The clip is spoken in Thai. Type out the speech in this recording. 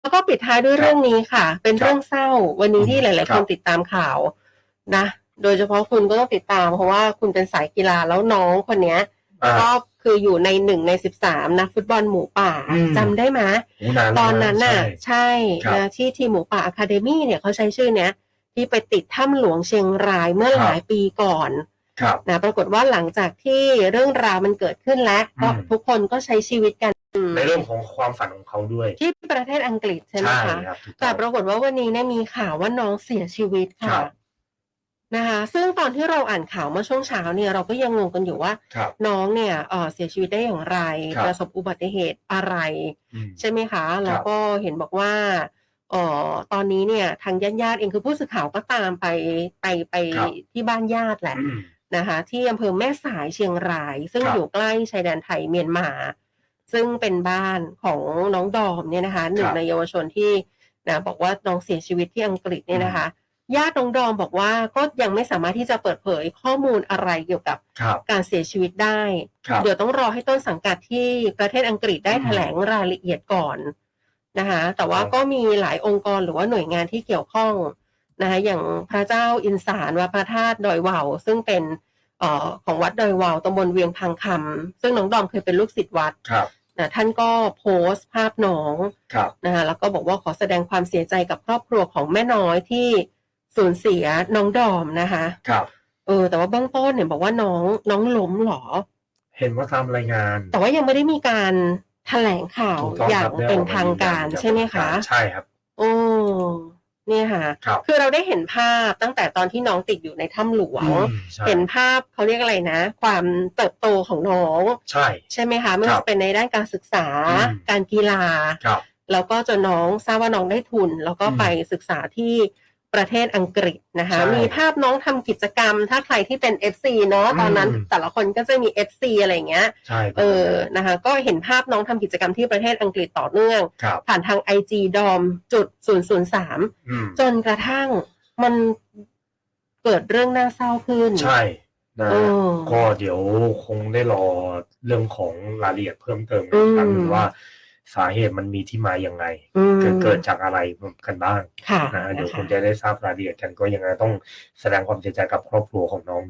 แล้วก็ปิดท้ายด้วยครับเรื่องนี้ค่ะ เป็นครับเรื่องเศร้าวันนี้ที่หลาย ๆครัคบนติดตามข่าวนะ โดยเฉพาะคุณก็ต้องติดตาม เพราะว่าคุณเป็นสายกีฬาแล้วน้องคนเนี้ยอ่าก็คืออยู่ในหนึ่งในสิบสามนักฟุตบอลหมูป่าอืมจำได้ไหมโอ้นานแล้วตอนนั้นน่ะ ใช่ใช่ครับนะที่ทีมหมูป่าอะคาเดมี่เนี่ยเขาใช้ชื่อเนี้ยที่ไปติดถ้ำหลวงเชียงรายเมื่อครับหลายปีก่อน ครับ นะปรากฏว่าหลังจากที่เรื่องราวมันเกิดขึ้นแล้วก็อืม ทุกคนก็ใช้ชีวิตกันในเรื่องของความฝันของเขาด้วยที่ประเทศอังกฤษใช่ไหมคะ ครับถูกแต่ต้อง ปรากฏว่าวันนี้เนี่ยมีข่าวว่าน้องเสียชีวิตครัค่ะบ นะคะซึ่งตอนที่เราอ่านข่าวเมื่อช่วงเช้าเนี่ยเราก็ยังงงกันอยู่ว่าครับ น้องเนี่ยเอ่อเสียชีวิตได้อย่างไร ครับ ประสบอุบัติเหตุอะไร อืม ใช่ไหมคะ แล้วก็เห็นบอกว่าเอ่อตอนนี้เนี่ยทางญาติญาติๆเองคือผู้สื่อข่าวก็ตามไปไปไปครับ ที่บ้านญาติแหละ อืม นะคะที่อำเภอแม่สายเชียงราย ซึ่งครับอยู่ใกล้ชายแดนไทยเมียนมา ซึ่งเป็นบ้านของน้องดอมเนี่ยนะคะหนึ่คงรับในเยาวชนที่นะบอกว่าน้องเสียชีวิตที่อังกฤษเนี่ยนะคะญาติน้องดอมบอกว่าก็ยังไม่สามารถที่จะเปิดเผยข้อมูลอะไรเกี่ยวกับครับการเสียชีวิตได้ ครับ เดี๋ยวต้องรอให้ต้นสังกัดที่ประเทศอังกฤษได้อืม แถลงรายละเอียดก่อนนะคะแต่ว่าครับก็มีหลายองค์กรหรือว่าหน่วยงานที่เกี่ยวข้อง นะคะอย่างพระเจ้าอินสารวัดพระธาตุดอยวาวซึ่งเป็นเอ่อของวัดดอยวาวตำบลเวียงพังคำซึ่งน้องดอมเคยเป็นลูกศิษย์วัดครับนะท่านก็โพสต์ภาพน้องครับนะคะแล้วก็บอกว่าขอแสดงความเสียใจกับครอบครัวของแม่น้อยที่สูญเสียน้องดอมนะคะครับเออแต่ว่าเบื้องต้นเนี่ยบอกว่าน้องน้องล้มเหรอ เห็นว่าทำรายงาน แต่ว่ายังไม่ได้มีการแถลงข่าวถูกต้องอย่าคงบได้เป็นออกมทางการยืนยันใช่ไหมคะ ใช่ครับ โอ้ เนี่ยค่ะ ครับ คือเราได้เห็นภาพตั้งแต่ตอนที่น้องติดอยู่ในถ้ำหลวง อืมใช่เห็นภาพเขาเรียกอะไรนะ ความเติบโตของน้องใช่ ใช่ไหมคะไม่ครัว่าบจะเป็นในด้านการศึกษา อืม การกีฬา ครับ แล้วก็จนน้องทราบว่าน้องได้ทุน แล้วก็อืมไปศึกษาที่ ประเทศอังกฤษนะคะ ใช่มีภาพน้องทำกิจกรรม ถ้าใครที่เป็น FC เนาะตอนนั้นอืม แต่ละคนก็จะมี FC อะไรอย่างเงี้ย ใช่เออ นะคะ ก็เห็นภาพน้องทำกิจกรรมที่ประเทศอังกฤษต่อเนื่อง ครับผ่านทาง IG ดอมจุดศูนย์ศูนย์สามอืมจนกระทั่งมันเกิดเรื่องน่าเศร้าขึ้นใช่นะเออ ก็เดี๋ยวคงได้รอเรื่องของรายละเอียดเพิ่มเติมอือีมกครั้งหนึ่งว่า สาเหตุมันมีที่มาอย่างไงอืมเกิดเกิดจากอะไรกันบ้างค่ะนะเดี๋ยวนะคคะงจะได้ทราบรายละเอียดกันก็ยังไงต้องแสดงความเสียใจกับครอบครัวของน้อง